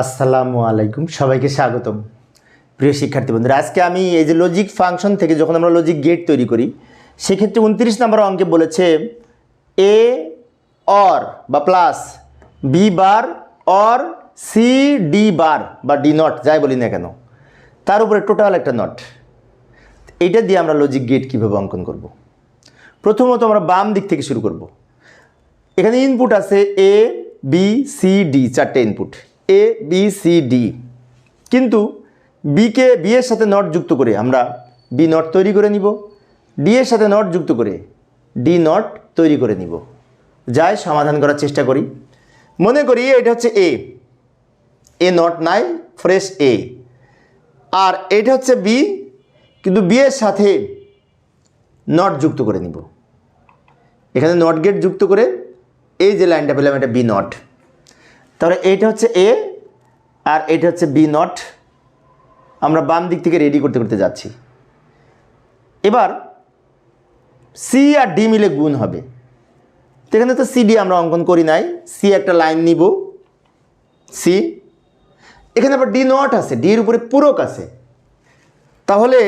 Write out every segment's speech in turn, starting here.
আসসালামু আলাইকুম, সবাইকে স্বাগতম প্রিয় শিক্ষার্থী বন্ধুরা, আজকে আমি এই যে লজিক ফাংশন থেকে যখন আমরা লজিক গেট তৈরি করি, সেক্ষেত্রে উনত্রিশ নম্বর অঙ্কে বলেছে এ অর বা plus B bar or C D bar বা ডি নট যাই বলি না কেন, তার উপরে টোটাল একটা নট এইটা দিয়ে আমরা লজিক গেট কীভাবে অঙ্কন করব। প্রথমত আমরা বাম দিক থেকে শুরু করব। এখানে ইনপুট আছে এ বি সি ডি চারটে input A B C D কিন্তু বিকে বি এর সাথে নট যুক্ত করে আমরা বি নট তৈরি করে নিব। ডি এর সাথে নট যুক্ত করে ডি নট তৈরি করে নিব। যাই, সমাধান করার চেষ্টা করি। মনে করি এটা হচ্ছে এ এ নট নাই ফ্রেশ এ আর এটা হচ্ছে বি কিন্তু বি এর সাথে নট যুক্ত করে নিব। এখানে নট গেট যুক্ত করে এই যে লাইনটা পেলাম, এটা বি নট তাহলে এইটা হচ্ছে এ আর এটা হচ্ছে বি নট আমরা বাম দিক থেকে রেডি করতে করতে যাচ্ছি। এবার সি আর ডি মিলে গুণ হবে। তো এখানে তো সি ডি আমরা অঙ্কন করি নাই। সি একটা লাইন নিব। সি এখানে আবার ডি নট আছে। ডি এর উপরে পূরক আছে। তাহলে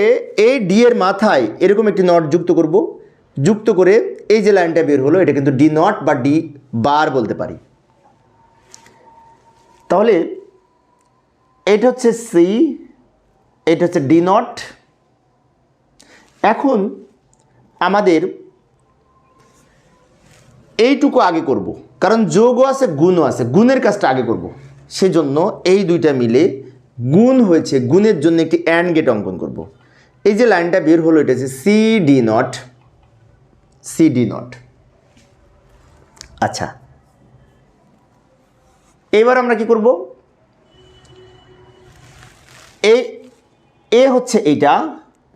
এই ডি এর মাথায় এরকম একটি নট যুক্ত করব। যুক্ত করে এই যে লাইনটা বের হলো, এটা কিন্তু ডি নট বা ডি বার বলতে পারি। তাহলে এটা হচ্ছে সি এটা হচ্ছে ডি নট এখন আমাদের এইটুকু আগে করব, কারণ যোগও আছে, গুণও আছে। গুণের কাজটা আগে করব। সেজন্য এই দুইটা মিলে গুণ হয়েছে, গুণের জন্য একটি অ্যান্ড গেট অঙ্কন করব। এই যে লাইনটা বের হলো, এটা হচ্ছে C D not C D not আচ্ছা এবার আমরা কি করব? এ এ হচ্ছে এইটা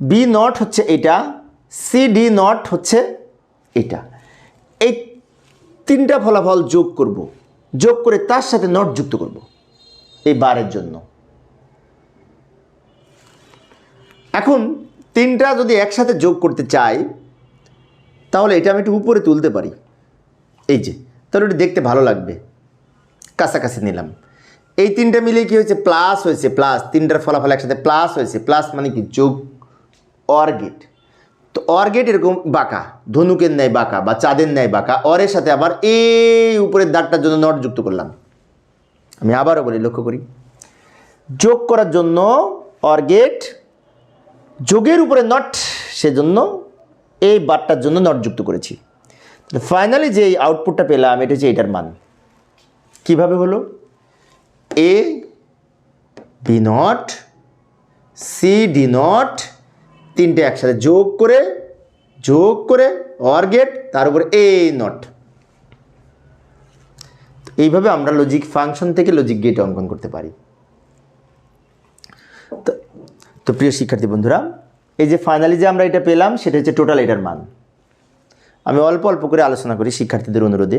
বি নট হচ্ছে এইটা সি ডি নট হচ্ছে এটা। এই তিনটা ফলাফল যোগ করব। যোগ করে তার সাথে নট যুক্ত করব এই বারের জন্য। এখন তিনটা যদি একসাথে যোগ করতে চাই, তাহলে এটা আমি একটু উপরে তুলতে পারি। এই যে, তাহলে এটা দেখতে ভালো লাগবে। কাছাকাছি নিলাম। এই তিনটা মিলিয়ে কি হয়েছে? প্লাস হয়েছে প্লাস তিনটার ফলাফল একসাথে প্লাস হয়েছে। প্লাস মানে কি? যোগ অর গেট তো অর গেট এরকম বাঁকা। ধনুকের ন্যায় বাঁকা বা চাঁদের ন্যায় বাঁকা। অরের সাথে আবার এই উপরের দাগটার জন্য নট যুক্ত করলাম। আমি আবারও বলি, লক্ষ্য করি। যোগ করার জন্য অর গেট যোগের উপরে নট সেজন্য এই বারটার জন্য নট যুক্ত করেছি। ফাইনালি যে আউটপুটটা পেলাম, এটা হচ্ছে এটার মান। কীভাবে হলো? A B not C D not তিনটে একসাথে যোগ করে যোগ করে অর গেট তার উপরে এ নট এইভাবে আমরা লজিক ফাংশন থেকে লজিক গেট অঙ্কন করতে পারি। তো তো প্রিয় শিক্ষার্থী বন্ধুরা, এই যে ফাইনালি যে আমরা এটা পেলাম, সেটা হচ্ছে টোটাল এটার মান। আমি অল্প অল্প করে আলোচনা করি শিক্ষার্থীদের অনুরোধে।